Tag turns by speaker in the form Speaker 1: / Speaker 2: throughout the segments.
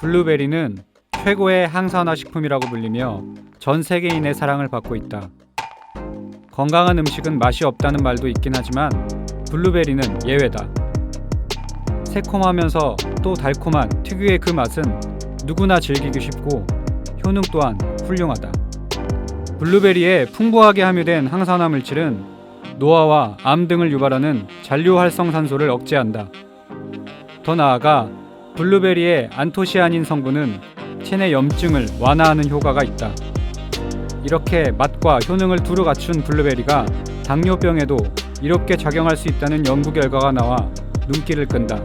Speaker 1: 블루베리는 최고의 항산화 식품이라고 불리며 전 세계인의 사랑을 받고 있다. 건강한 음식은 맛이 없다는 말도 있긴 하지만 블루베리는 예외다. 새콤하면서 또 달콤한 특유의 그 맛은 누구나 즐기기 쉽고 효능 또한 훌륭하다. 블루베리에 풍부하게 함유된 항산화 물질은 노화와 암 등을 유발하는 잔류 활성산소를 억제한다. 더 나아가 블루베리의 안토시아닌 성분은 체내 염증을 완화하는 효과가 있다. 이렇게 맛과 효능을 두루 갖춘 블루베리가 당뇨병에도 이롭게 작용할 수 있다는 연구 결과가 나와 눈길을 끈다.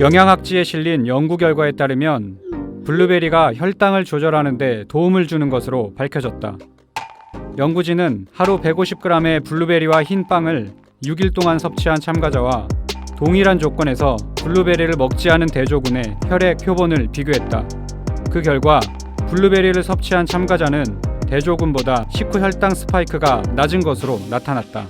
Speaker 1: 영양학지에 실린 연구 결과에 따르면 블루베리가 혈당을 조절하는 데 도움을 주는 것으로 밝혀졌다. 연구진은 하루 150g의 블루베리와 흰 빵을 6일 동안 섭취한 참가자와 동일한 조건에서 블루베리를 먹지 않은 대조군의 혈액 표본을 비교했다. 그 결과 블루베리를 섭취한 참가자는 대조군보다 식후 혈당 스파이크가 낮은 것으로 나타났다.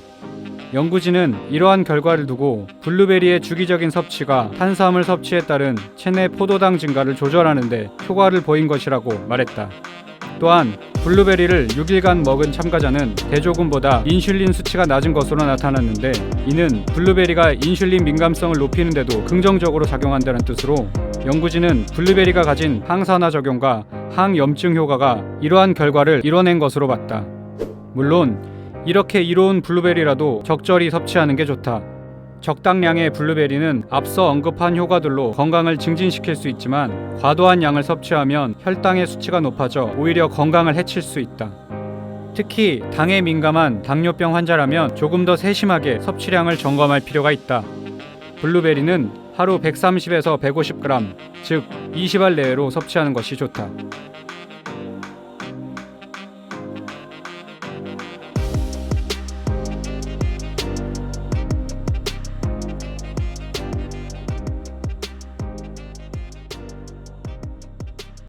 Speaker 1: 연구진은 이러한 결과를 두고 블루베리의 주기적인 섭취가 탄수화물 섭취에 따른 체내 포도당 증가를 조절하는 데 효과를 보인 것이라고 말했다. 또한 블루베리를 6일간 먹은 참가자는 대조군보다 인슐린 수치가 낮은 것으로 나타났는데 이는 블루베리가 인슐린 민감성을 높이는 데도 긍정적으로 작용한다는 뜻으로 연구진은 블루베리가 가진 항산화 적용과 항염증 효과가 이러한 결과를 이뤄낸 것으로 봤다. 물론 이렇게 이로운 블루베리라도 적절히 섭취하는 게 좋다. 적당량의 블루베리는 앞서 언급한 효과들로 건강을 증진시킬 수 있지만 과도한 양을 섭취하면 혈당의 수치가 높아져 오히려 건강을 해칠 수 있다. 특히 당에 민감한 당뇨병 환자라면 조금 더 세심하게 섭취량을 점검할 필요가 있다. 블루베리는 하루 130에서 150g, 즉 20알 내외로 섭취하는 것이 좋다.